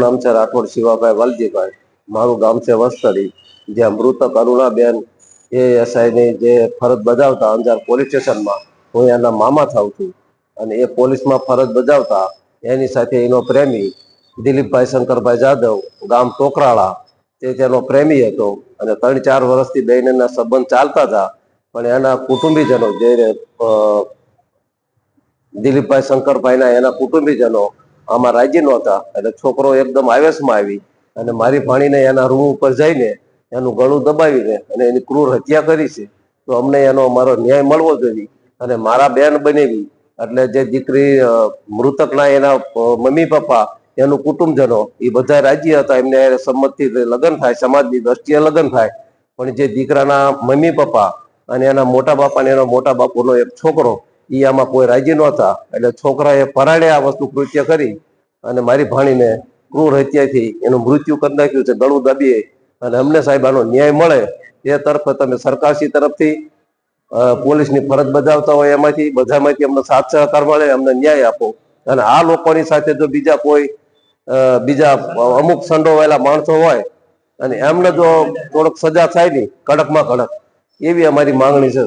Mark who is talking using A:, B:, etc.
A: નામ છે રાઠોડ શિવાભાઈ વાલજીભાઈ. મારું ગામ છે વસ્તરી, જ્યાં મૃતક અરુણાબેન એ એસઆઈની જે ફરજ બજાવતા અંજાર પોલીસ સ્ટેશનમાં હું એના મામા થાઉં છું. અને એ પોલીસમાં ફરજ બજાવતા એની સાથે એનો પ્રેમી દિલીપભાઈ શંકરભાઈ જાદવ, ગામ ટોકરાળા, તે તેનો પ્રેમી હતો. અને ત્રણ ચાર વર્ષથી બહેનના સંબંધ ચાલતા હતા. પણ એના કુટુંબીજનો જે દિલીપભાઈ શંકરભાઈના એના કુટુંબીજનો આમાં રાજી નહોતા એટલે છોકરો એકદમ આવેશમાં આવી અને મારી ભાણીને એના રૂમ ઉપર જઈને એનું ગળું દબાવીને અને એની ક્રૂર હત્યા કરી છે. તો અમને એનો અમારો ન્યાય મળવો જોઈએ અને મારા બેન બનેવી. એટલે જે દીકરી મૃતકના એના મમ્મી પપ્પા, એનું કુટુંબજનો એ બધા રાજી હતા. એમને સંમતથી લગ્ન થાય, સમાજની દ્રષ્ટિએ લગ્ન થાય. પણ જે દીકરાના મમ્મી પપ્પા અને એના મોટા બાપા અને એના મોટા બાપુનો એક છોકરો ઈ આમાં કોઈ રાજી નહોતા એટલે છોકરાએ પરાણે આ વસ્તુ કૃત્ય કરી અને મારી ભાણીને ક્રૂર હત્યાથી એનું મૃત્યુ કરી નાખ્યું છે ગળું દબીએ. અને અમને સાહેબ આનો ન્યાય મળે એ તરફ તમે સરકારશ્રી તરફથી પોલીસની ફરજ બજાવતા હોય એમાંથી, બધામાંથી અમને સાથ સહકાર મળે, અમને ન્યાય આપો. અને આ લોકોની સાથે જો બીજા કોઈ બીજા અમુક સંડોવાયેલા માણસો હોય, અને એમને જો થોડોક સજા થાય ને, કડકમાં કડક, એવી અમારી માંગણી છે